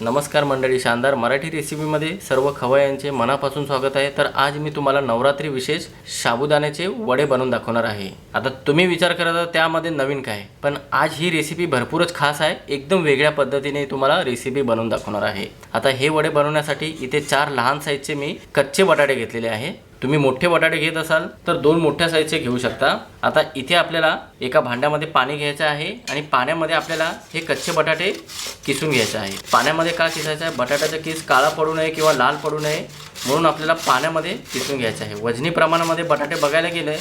नमस्कार मंडळी शानदार मराठी रेसिपीमध्ये सर्व खवयांचे मनापासून स्वागत आहे. तर आज मी तुम्हाला नवरात्री विशेष साबुदाण्याचे वडे बनवून दाखवणार आहे. आता तुम्ही विचार करत आहात त्यामध्ये नवीन काय? पण आज ही रेसिपी भरपूरच खास आहे. एकदम वेगळ्या पद्धतीने तुम्हाला रेसिपी बनवून दाखवणार आहे. आता हे वडे बनवण्यासाठी इथे चार लहान साईजचे मी कच्चे बटाटे घेतलेले आहे. तुम्ही मोठे बटाटे घेत असाल तर दोन मोठ्या साईजचे घेऊ शकता. आता इथे आपल्याला एका भांड्यामध्ये पाणी घ्यायचं आहे आणि पाण्यामध्ये आपल्याला हे कच्चे बटाटे किसून घ्यायचे आहे. पाण्यामध्ये का किसायचं आहे? बटाट्याचा किस काळा पडू नये किंवा लाल पडू नये म्हणून आपल्याला पाण्यामध्ये किसून घ्यायचं आहे. वजनी प्रमाणामध्ये बटाटे बघायला गेले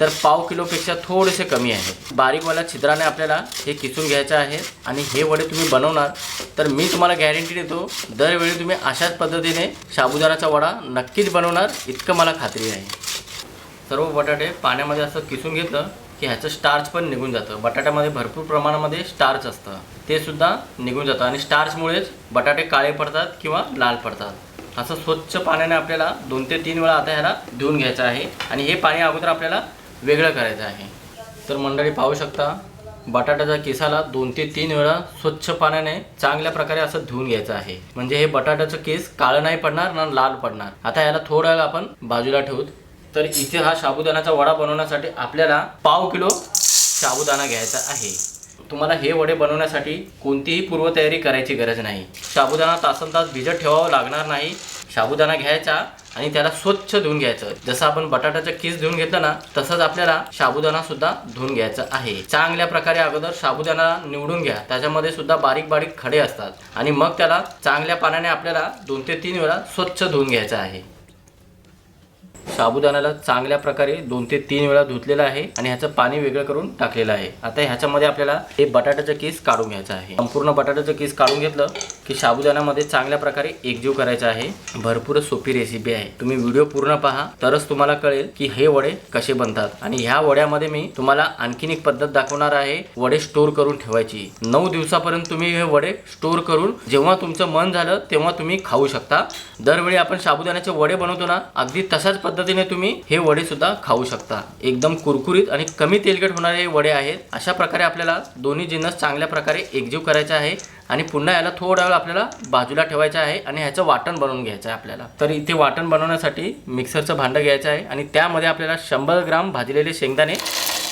तर पाव किलोपेक्षा थोडेसे कमी आहे. बारीकवाल्या छिद्राने आपल्याला हे किसून घ्यायचे आहे आणि हे वडे तुम्ही बनवणार तर मी तुम्हाला गॅरंटी देतो दरवेळी तुम्ही अशाच पद्धतीने साबुदाणाचा वडा नक्कीच बनवणार. इतकं मला खात्री आहे सर्व बटाटे पाण्यामध्ये असं किसून घेतलं की ह्याचं स्टार्च पण निघून जातं. बटाट्यामध्ये भरपूर प्रमाणामध्ये स्टार्च असतं. ते सुद्धा निघून जातं आणि स्टार्चमुळेच बटाटे काळे पडतात किंवा लाल पडतात. असं स्वच्छ पाण्याने आपल्याला दोन ते तीन वेळा आता ह्याला धुवून घ्यायचं आहे आणि हे पाणी अगोदर आपल्याला वेगळं करायचं आहे. तर मंडळी पाहू शकता बटाट्याच्या केसाला दोन ते तीन वेळा स्वच्छ पाण्याने चांगल्या प्रकारे असं धुवून घ्यायचं आहे. म्हणजे हे बटाट्याचं केस काळं नाही पडणार ना लाल पडणार. आता याला थोडा वेळ आपण बाजूला ठेवूत. तर इथे हा साबुदाण्याचा वडा बनवण्यासाठी आपल्याला पाव किलो साबुदाणा घ्यायचा आहे. तुम्हाला हे वडे बनवण्यासाठी कोणतीही पूर्वतयारी करायची गरज नाही. साबुदाणा तासन तास भिजत ठेवावं लागणार नाही. साबुदाणा घ्यायचा आणि त्याला स्वच्छ धुवून घ्यायचं. जसं आपण बटाट्याचं किस धुवून घेतलं ना तसंच आपल्याला साबुदाणा सुद्धा धुवून घ्यायचा आहे. चांगल्या प्रकारे अगोदर साबुदाणा निवडून घ्या. त्याच्यामध्ये सुद्धा बारीक बारीक खडे असतात. आणि मग त्याला चांगल्या पाण्याने आपल्याला दोन ते तीन वेळा स्वच्छ धुवून घ्यायचं आहे. साबुदाण्याला चांगल्या प्रकारे दोन ते तीन वेळा धुतलेलं आहे आणि ह्याचं पाणी वेगळं करून टाकलेलं आहे. आता ह्याच्यामध्ये आपल्याला हे बटाट्याचं केस काढून घ्यायचं आहे. संपूर्ण बटाट्याचं केस काढून घेतलं की साबुदाण्यामध्ये चांगल्या प्रकारे एकजीव करायचा आहे. भरपूर सोपी रेसिपी आहे. तुम्ही व्हिडिओ पूर्ण पहा. तरच तुम्हाला कळेल की हे वडे कसे बनतात. आणि ह्या वड्यामध्ये मी तुम्हाला आणखीन एक पद्धत दाखवणार आहे. वडे स्टोर करून ठेवायची. नऊ दिवसापर्यंत तुम्ही हे वडे स्टोर करून जेव्हा तुमचं मन झालं तेव्हा तुम्ही खाऊ शकता. दरवेळी आपण साबुदाण्याचे वडे बनवतो ना अगदी तसाच पद्धतीने तुम्ही हे वडे सुद्धा खाऊ शकता. एकदम कुरकुरीत आणि कमी तेलकट होणारे हे वडे आहेत. अशा प्रकारे आपल्याला दोन्ही जिन्नस चांगल्या प्रकारे एकजीव करायचा आहे आणि पुन्हा याला थोडा वेळ आपल्याला बाजूला ठेवायचं आहे आणि ह्याचं वाटण बनवून घ्यायचं आहे आपल्याला. तर इथे वाटण बनवण्यासाठी मिक्सरचं भांडं घ्यायचं आहे आणि त्यामध्ये आपल्याला शंभर ग्राम भाजलेले शेंगदाणे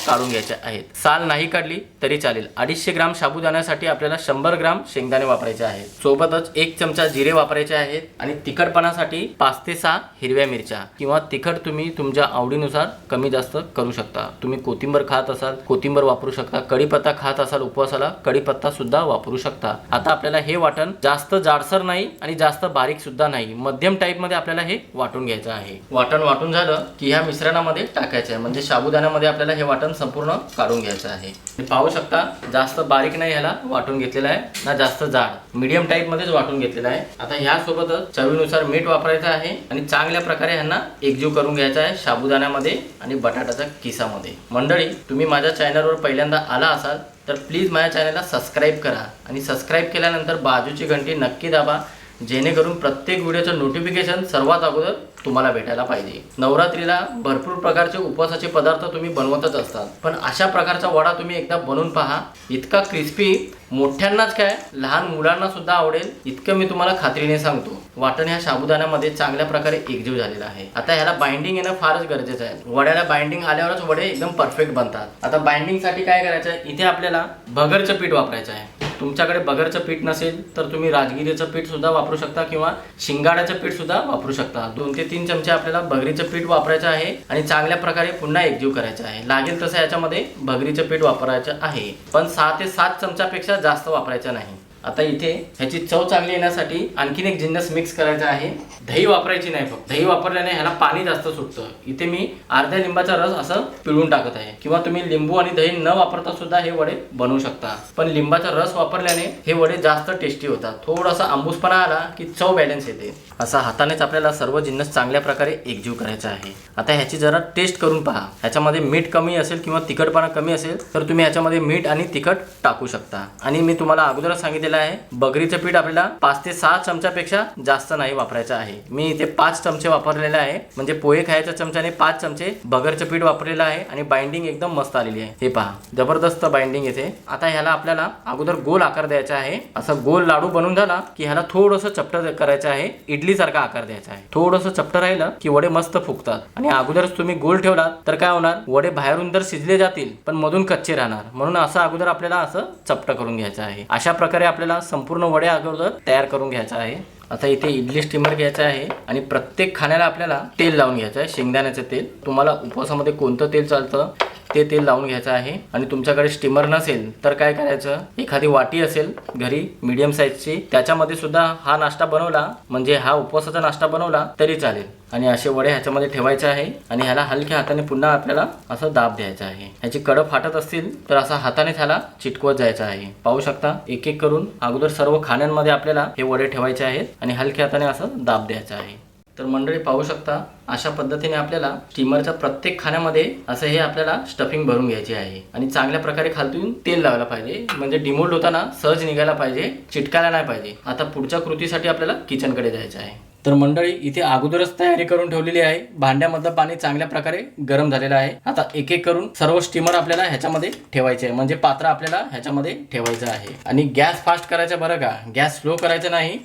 काढून घ्यायचे आहेत. साल नाही काढली तरी चालेल. अडीचशे ग्राम साबुदाण्यासाठी आपल्याला शंभर ग्राम शेंगदाणे वापरायचे आहेत. सोबतच एक चमचा जिरे वापरायचे आहेत आणि तिखटपणासाठी पाच ते सहा हिरव्या मिरच्या किंवा तिखट तुम्ही तुमच्या आवडीनुसार कमी जास्त करू शकता. तुम्ही कोथिंबर खात असाल कोथिंबर वापरू शकता. कढीपत्ता खात असाल उपवासाला कढीपत्ता सुद्धा वापरू शकता. आता आपल्याला हे वाटण जास्त जाडसर नाही आणि जास्त बारीक सुद्धा नाही. मध्यम टाईपमध्ये आपल्याला हे वाटून घ्यायचं आहे. वाटण वाटून झालं की ह्या मिश्रणामध्ये टाकायचं आहे. म्हणजे साबुदाण्यामध्ये आपल्याला हे वाटण संपूर्ण काढून घ्यायचं आहे. तुम्ही पाहू शकता जास्त बारीक नाही ह्याला वाटून घेतलेलं आहे. ना जास्त जाड. मीडियम टाईप मध्येच वाटून घेतलेलं आहे. आता ह्यासोबतच चवीनुसार मीठ वापरायचं आहे आणि चांगल्या प्रकारे ह्यांना एकजीव करून घ्यायचा आहे साबुदाण्यामध्ये आणि बटाट्याच्या किसामध्ये. मंडळी तुम्ही माझ्या चॅनलवर पहिल्यांदा आला असाल तर प्लीज माझ्या चॅनलला सबस्क्राईब करा. आणि सबस्क्राईब केल्यानंतर बाजूची घंटी नक्की दाबा. जेणेकरून प्रत्येक व्हिडिओचं नोटिफिकेशन सर्वात अगोदर तुम्हाला भेटायला पाहिजे. नवरात्रीला भरपूर प्रकारचे उपवासाचे पदार्थ तुम्ही बनवतच असतात. पण अशा प्रकारचा वडा तुम्ही एकदा बनवून पहा. इतका क्रिस्पी मोठ्यांनाच काय लहान मुलांना सुद्धा आवडेल इतकं मी तुम्हाला खात्रीने सांगतो. वाटण ह्या साबुदाण्यामध्ये चांगल्या प्रकारे एकजीव झालेला आहे. आता ह्याला बाइंडिंग येणं फारच गरजेचं आहे. वड्याला बाइंडिंग आल्यावरच वडे एकदम परफेक्ट बनतात. आता बाइंडिंगसाठी काय करायचं आहे इथे आपल्याला भगरचं पीठ वापरायचं आहे. तुमच्याकडे बगरचं पीठ नसेल तर तुम्ही राजगिरीचं पीठ सुद्धा वापरू शकता किंवा शिंगाड्याचं पीठ सुद्धा वापरू शकता. दोन ते तीन चमचे आपल्याला भगरीचं पीठ वापरायचं आहे आणि चांगल्या प्रकारे पुन्हा एकजीव करायचं आहे. लागेल तसं याच्यामध्ये भगरीचं पीठ वापरायचं आहे. पण सहा ते सात चमच्यापेक्षा जास्त वापरायचं नाही. आता इथे ह्याची चव चांगली येण्यासाठी आणखीन एक जिन्नस मिक्स करायचा आहे. दही वापरायची नाही फक्त. दही वापरल्याने ह्याला पाणी जास्त सुटतं. इथे मी अर्ध्या लिंबाचा रस असं पिळून टाकत आहे. किंवा तुम्ही लिंबू आणि दही न वापरता सुद्धा हे वडे बनवू शकता. पण लिंबाचा रस वापरल्याने हे वडे जास्त टेस्टी होतात. थोडासा आंबूसपणा आला की चव बॅलन्स येते. असा हातानेच आपल्याला सर्व जिन्नस चांगल्या प्रकारे एकजीव करायचा आहे. आता ह्याची जरा टेस्ट करून पहा. ह्याच्यामध्ये मीठ कमी असेल किंवा तिखटपणा कमी असेल तर तुम्ही ह्याच्यामध्ये मीठ आणि तिखट टाकू शकता. आणि मी तुम्हाला अगोदरच सांगितले घेतलेलं आहे. बगरीचं पीठ आपल्याला पाच ते सहा चमच्यापेक्षा जास्त नाही वापरायचं आहे. मी इथे पाच चमचे वापरलेले आहे. म्हणजे पोहे खायच्या चमच्याने पाच चमचे बगरचं पीठ वापरलेलं आहे आणि बाइंडिंग एकदम मस्त आलेली आहे. हे पहा जबरदस्त बाइंडिंग येते. आता ह्याला आपल्याला अगोदर गोल आकार द्यायचा आहे. असं गोल लाडू बनवून झाला की ह्याला थोडंसं चपट करायचं आहे. इडली सारखा आकार द्यायचा आहे. थोडंसं चपट राहिलं की वडे मस्त फुगतात. आणि अगोदरच तुम्ही गोल ठेवलात तर काय होणार? वडे बाहेरून तर शिजले जातील पण मधून कच्चे राहणार. म्हणून असं अगोदर आपल्याला असं चपट करून घ्यायचं आहे. अशा प्रकारे आपल्याला संपूर्ण वडे अगोदर तयार करून घ्यायचा आहे. आता इथे इडली स्टीमर घ्यायचा आहे आणि प्रत्येक खाण्याला आपल्याला तेल लावून घ्यायचं आहे. शेंगदाण्याचं तेल. तुम्हाला उपवासामध्ये कोणतं तेल चालतं? ते तेल लावून घ्यायचं आहे. आणि तुमच्याकडे स्टीमर नसेल तर काय करायचं? एखादी वाटी असेल घरी मीडियम साईजची त्याच्यामध्ये सुद्धा हा नाश्ता बनवला म्हणजे हा उपवासाचा नाश्ता बनवला तरी चालेल. आणि असे वडे ह्याच्यामध्ये ठेवायचे आहे आणि ह्याला हलक्या हाताने पुन्हा आपल्याला असं दाब द्यायचा आहे. ह्याची कडं फाटत असतील तर असा हाताने ह्याला चिटकवत जायचं आहे. पाहू शकता एक एक करून अगोदर सर्व खाण्यांमध्ये आपल्याला हे वडे ठेवायचे आहेत आणि हलक्या हाताने असं दाब द्यायचा आहे. तर मंडळी पाहू शकता अशा पद्धतीने आपल्याला स्टीमरच्या प्रत्येक खाण्यामध्ये असं हे आपल्याला स्टफिंग भरून घ्यायची आहे. आणि चांगल्या प्रकारे खालतून तेल लावायला पाहिजे. म्हणजे डिमोल्ड होताना सहज निघायला पाहिजे चिटकायला नाही पाहिजे. आता पुढच्या कृतीसाठी आपल्याला किचनकडे जायचं आहे. तर मंडळी इथे अगोदरच तयारी करून ठेवलेली आहे. भांड्यामधलं पाणी चांगल्या प्रकारे गरम झालेलं आहे. आता एक एक करून सर्व स्टीमर आपल्याला ह्याच्यामध्ये ठेवायचे आहे. म्हणजे पात्र आपल्याला ह्याच्यामध्ये ठेवायचं आहे. आणि गॅस फास्ट करायचा बरं का? गॅस स्लो करायचा नाही.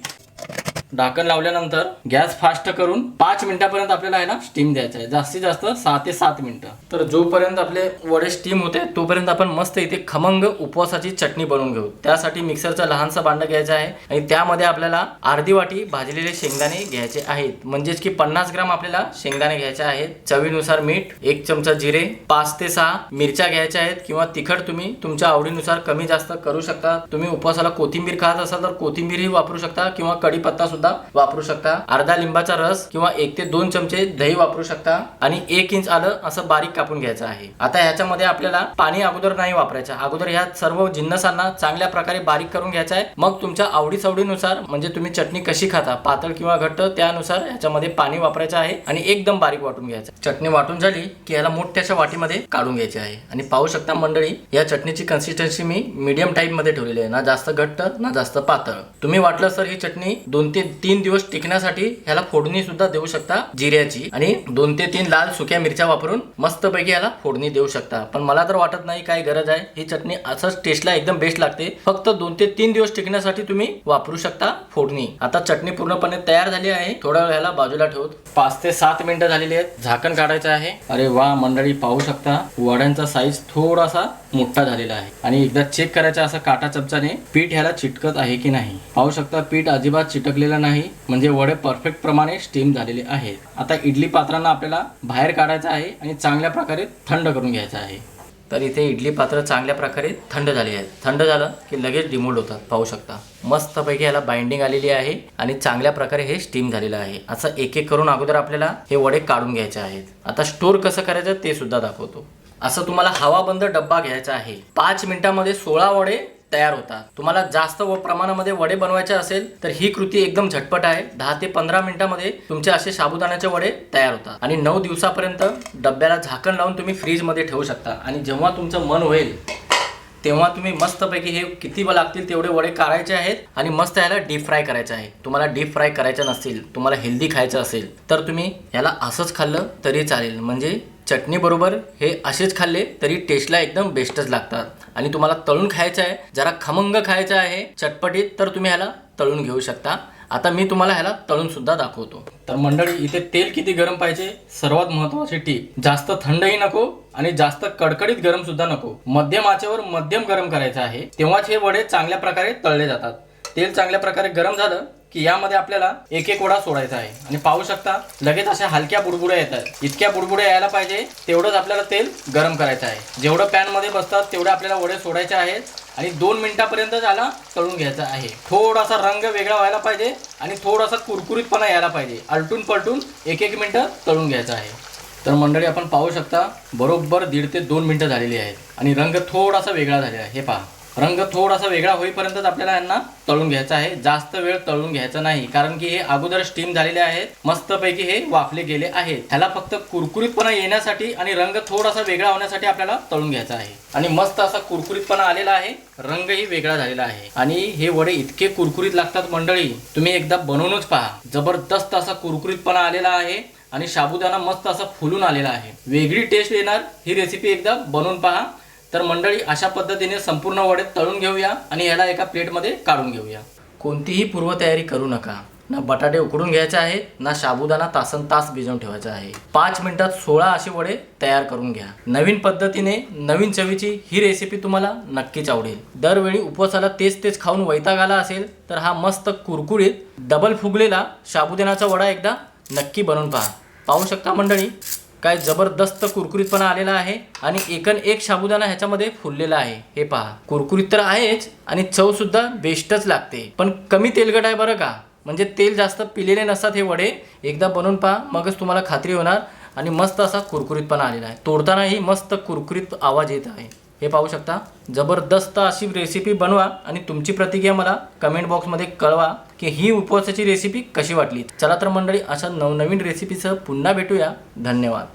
ढाकण लावल्यानंतर गॅस फास्ट करून पाच मिनिटापर्यंत आपल्याला आहे ना स्टीम द्यायचा आहे. जास्तीत जास्त सहा ते सात मिनिटं. तर जोपर्यंत आपले वडे स्टीम होते तोपर्यंत आपण मस्त इथे खमंग उपवासाची चटणी बनवून घेऊ. त्यासाठी मिक्सरचा लहानसा भांडं घ्यायचा आहे आणि त्यामध्ये आपल्याला अर्धी वाटी भाजलेले शेंगदाणे घ्यायचे आहेत. म्हणजेच की पन्नास ग्राम आपल्याला शेंगदाणे घ्यायचे आहेत. चवीनुसार मीठ एक चमचा जिरे पाच ते सहा मिरच्या घ्यायच्या आहेत किंवा तिखट तुम्ही तुमच्या आवडीनुसार कमी जास्त करू शकता. तुम्ही उपवासाला कोथिंबीर खात असाल तर कोथिंबीरही वापरू शकता किंवा कढीपत्ता सुद्धा वापरू शकता. अर्धा लिंबाचा रस किंवा एक ते दोन चमचे दही वापरू शकता आणि एक इंच आलं असं बारीक कापून घ्यायचं आहे. आता ह्याच्यामध्ये आपल्याला पाणी अगोदर नाही वापरायचं. अगोदर ह्या सर्व जिन्नसांना चांगल्या प्रकारे बारीक करून घ्यायचं आहे. मग तुमच्या आवडीसवडीनुसार म्हणजे तुम्ही चटणी कशी खाता पातळ किंवा घट्ट त्यानुसार ह्याच्यामध्ये पाणी वापरायचं आहे आणि एकदम बारीक वाटून घ्यायचं चटणी वाटून झाली की ह्याला मोठ्याशा वाटीमध्ये काढून घ्यायची आहे. आणि पाहू शकता मंडळी या चटणीची कन्सिस्टन्सी मी मीडियम टाईपमध्ये ठेवलेली आहे. ना जास्त घट्ट ना जास्त पातळ. तुम्ही वाटलं तर ही चटणी दोन ते तीन दिवस टिकण्यासाठी ह्याला फोडणी सुद्धा देऊ शकता जिऱ्याची. आणि दोन ते तीन लाल सुक्या मिरच्या वापरून मस्तपैकी ह्याला फोडणी देऊ शकता. पण मला तर वाटत नाही काय गरज आहे. ही चटणी असंच टेस्टला एकदम बेस्ट लागते. फक्त दोन ते तीन दिवस टिकण्यासाठी तुम्ही वापरू शकता फोडणी. आता चटणी पूर्णपणे तयार झाली आहे. थोड्या वेळ ह्याला बाजूला ठेवत. पाच ते सात मिनिटं झालेली आहेत. झाकण काढायचं आहे. अरे वा मंडळी पाहू शकता. वड्यांचा साईज थोडासा मोठा झालेला आहे. आणि एकदा चेक करायचा असा काटा चमचाने पीठ ह्याला चिटकत आहे की नाही? पाहू शकता पीठ अजिबात चिटकलेला नाही म्हणजे वडे परफेक्ट प्रमाणे स्टीम झालेले आहेत. आता इडली पात्रांना आपल्याला बाहेर काढायचं आहे आणि चांगल्या प्रकारे थंड करून घ्यायचं आहे. तर इथे इडली पात्र चांगल्या प्रकारे थंड झाली आहेत. थंड झालं की लगेच डिमोल्ड होतात पाहू शकता. मस्तपैकी याला बाइंडिंग आलेली आहे आणि चांगल्या प्रकारे हे स्टीम झालेलं आहे. असं एक एक करून अगोदर आपल्याला हे वडे काढून घ्यायचे आहेत. आता स्टोर कसं करायचं ते सुद्धा दाखवतो. असं तुम्हाला हवाबंद डब्बा घ्यायचा आहे. पाच मिनिटामध्ये सोळा वडे तयार होतात. तुम्हाला जास्त व प्रमाणामध्ये वडे बनवायचे असेल तर ही कृती एकदम झटपट आहे. दहा ते पंधरा मिनिटामध्ये तुमचे असे साबुदाण्याचे वडे तयार होतात. आणि नऊ दिवसापर्यंत डब्याला झाकण लावून तुम्ही फ्रीजमध्ये ठेवू शकता. आणि जेव्हा तुमचं मन होईल तेव्हा तुम्ही मस्तपैकी हे किती लागतील तेवढे वडे काढायचे आहेत आणि मस्त याला डीप फ्राय करायचे आहे. तुम्हाला डीप फ्राय करायचं नसेल तुम्हाला हेल्दी खायचं असेल तर तुम्ही याला असंच खाल्लं तरी चालेल. म्हणजे चटणीबरोबर हे असेच खाल्ले तरी टेस्टला एकदम बेस्टच लागतात. आणि तुम्हाला तळून खायचं आहे जरा खमंग खायचं आहे चटपटीत तर तुम्ही ह्याला तळून घेऊ शकता. आता मी तुम्हाला ह्याला तळून सुद्धा दाखवतो. तर मंडळी इथे तेल किती गरम पाहिजे? सर्वात महत्वाची टीप जास्त थंडही नको आणि जास्त कडकडीत गरम सुद्धा नको. मध्यम आचेवर मध्यम गरम करायचं आहे. तेव्हाच हे वडे चांगल्या प्रकारे तळले जातात. तेल चांगल्या प्रकारे गरम झालं की यामध्ये आपल्याला एक एक वडा सोडायचा आहे. आणि पाहू शकता लगेच अशा हलक्या बुडबुड्या येतात. इतक्या बुडबुड्या यायला पाहिजे तेवढंच आपल्याला तेल गरम करायचं आहे. जेवढं पॅनमध्ये बसतात तेवढे आपल्याला वडे सोडायचे आहेत. आणि दोन मिनिटापर्यंत त्याला तळून घ्यायचा आहे. थोडासा रंग वेगळा व्हायला पाहिजे आणि थोडासा कुरकुरीतपणा यायला पाहिजे. आलटून पलटून एक एक मिनटं तळून घ्यायचं आहे. तर मंडळी आपण पाहू शकता बरोबर दीड ते दोन मिनटं झालेली आहेत. आणि रंग थोडासा वेगळा झालेला आहे. हे पहा. रंग थोडासा वेगळा होईपर्यंतच आपल्याला यांना तळून घ्यायचा आहे. जास्त वेळ तळून घ्यायचं नाही कारण की हे अगोदर स्टीम झालेले आहेत. मस्तपैकी हे वाफले गेले आहेत. ह्याला फक्त कुरकुरीतपणा येण्यासाठी आणि रंग थोडासा वेगळा होण्यासाठी आपल्याला तळून घ्यायचा आहे. आणि मस्त असा कुरकुरीतपणा आलेला आहे. रंगही वेगळा झालेला आहे. आणि हे वडे इतके कुरकुरीत लागतात मंडळी तुम्ही एकदा बनवूनच पहा. जबरदस्त असा कुरकुरीतपणा आलेला आहे आणि साबुदाणा मस्त असा फुलून आलेला आहे. वेगळी टेस्ट येणार. ही रेसिपी एकदा बनवून पहा. तर मंडळी अशा पद्धतीने संपूर्ण वडे तळून घेऊया आणि ह्याला एका प्लेटमध्ये काढून घेऊया. कोणतीही पूर्वतयारी करू नका. ना बटाटे उकडून घ्यायचे आहेत ना साबुदाणा तासन तास भिजवून ठेवायचा आहे. पाच मिनिटात सोळा असे वडे तयार करून घ्या. नवीन पद्धतीने नवीन चवीची ही रेसिपी तुम्हाला नक्कीच आवडेल. दरवेळी उपवासाला तेच तेच खाऊन वैताग आला असेल तर हा मस्त कुरकुरीत डबल फुगलेला साबुदाण्याचा वडा एकदा नक्की बनवून पहा. पाहू शकता मंडळी? काय जबरदस्त कुरकुरीतपणा आलेला आहे आणि एकन एक साबुदाणा ह्याच्यामध्ये फुललेला आहे. हे पहा. कुरकुरीत तर आहेच आणि चव सुद्धा बेस्टच लागते. पण कमी तेलकट आहे बरं का? म्हणजे तेल जास्त पिलेले नसतात हे वडे. एकदा बनवून पहा. मगच तुम्हाला खात्री होणार आणि मस्त असा कुरकुरीतपणा आलेला आहे. तोडतानाही मस्त कुरकुरीत आवाज येत आहे. हे पाहू शकता. जबरदस्त अशी रेसिपी बनवा आणि तुमची प्रतिक्रिया मला कमेंट बॉक्समध्ये कळवा की ही उपवासाची रेसिपी कशी वाटली. चला तर मंडळी अशा नवनवीन रेसिपीसह पुन्हा भेटूया. धन्यवाद.